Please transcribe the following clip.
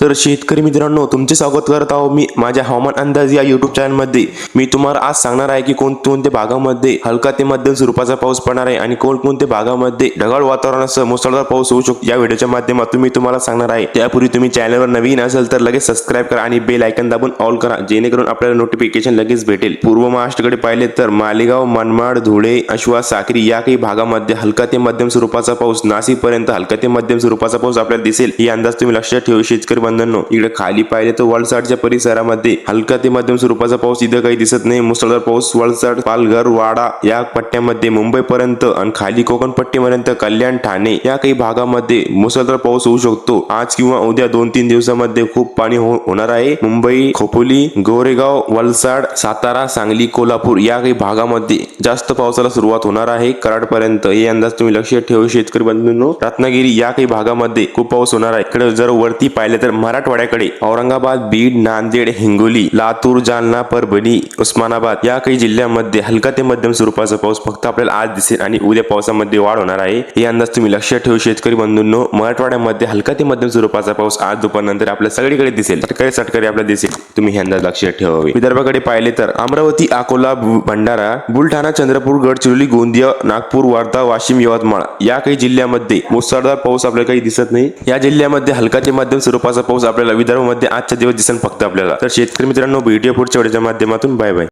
तर शेतकरी मित्रांनो तुमचे स्वागत करत आहो मी माझ्या हवामान अंदाज या युट्यूब चॅनलमध्ये मी तुम्हाला आज सांगणार आहे की कोणकोणत्या भागामध्ये हलका ते मध्यम स्वरूपाचा पाऊस पडणार आहे आणि कोणकोणत्या भागामध्ये ढगाळ वातावरणासह मुसळधार पाऊस होऊ शकतो. या व्हिडिओच्या माध्यमातून मी तुम्हाला सांगणार आहे. त्यापूर्वी तुम्ही चॅनलवर नवीन असेल तर लगेच सबस्क्राईब करा आणि बेल आयकन दाबून ऑल करा जेणेकरून आपल्याला नोटिफिकेशन लगेच भेटेल. पूर्व महाराष्ट्राकडे पाहिले तर मालेगाव मनमाड धुळे अश्वा साक्री या काही भागामध्ये हलका ते मध्यम स्वरूपाचा पाऊस नाशिक पर्यंत हलका ते मध्यम स्वरूपाचा पाऊस आपल्याला दिसेल. ही अंदाज तुम्ही लक्षात ठेवू. शेतकरी बंधनो इकडे खाली पाहिले तर वलसाडच्या परिसरामध्ये हलका ते मध्यम स्वरूपाचा पाऊस इथं काही दिसत नाही. मुसळधार पाऊस वलसाड पालघर वाडा या पट्ट्यामध्ये मुंबई पर्यंत आणि खाली कोकण पट्टीपर्यंत कल्याण ठाणे या काही भागामध्ये मुसळधार पाऊस होऊ शकतो. आज किंवा उद्या दोन तीन दिवसामध्ये खूप पाणी हो- होणार आहे. मुंबई खोपोली गोरेगाव वलसाड सातारा सांगली कोल्हापूर या काही भागामध्ये जास्त पावसाला सुरुवात होणार आहे. कराड पर्यंत हे अंदाज तुम्ही लक्षात ठेवू. शेतकरी बंधूंनो रत्नागिरी या काही भागामध्ये खूप पाऊस होणार आहे. इकडे जर वरती पाहिले तर मराठवाड्याकडे औरंगाबाद बीड नांदेड हिंगोली लातूर जालना परभणी उस्मानाबाद या काही जिल्ह्यांमध्ये हलका ते मध्यम स्वरूपाचा पाऊस फक्त आपल्याला आज दिसेल आणि उद्या पावसामध्ये वाढ होणार आहे. हे अंदाज तुम्ही लक्षात ठेवू शेतकरी बंधूंनो. मराठवाड्यामध्ये हलका ते मध्यम स्वरूपाचा पाऊस आज दुपारनंतर आपल्या सगळीकडे दिसेल. सटकरी सटकरी आपल्याला दिसेल. तुम्ही हे अंदाज लक्षात ठेवावे. विदर्भाकडे पाहिले तर अमरावती अकोला भंडारा बुलढाणा चंद्रपूर गडचिरोली गोंदिया नागपूर वर्धा वाशिम यवतमाळ या काही जिल्ह्यामध्ये मुसळधार पाऊस आपल्याला काही दिसत नाही. या जिल्ह्यामध्ये हलका ते मध्यम स्वरूपाचा पाऊस आपल्याला विदर्भामध्ये आजच्या दिवस दिसेल फक्त आपल्याला. तर शेतकरी मित्रांनो व्हिडिओ पुढच्या वेळेच्या माध्यमातून बाय बाय.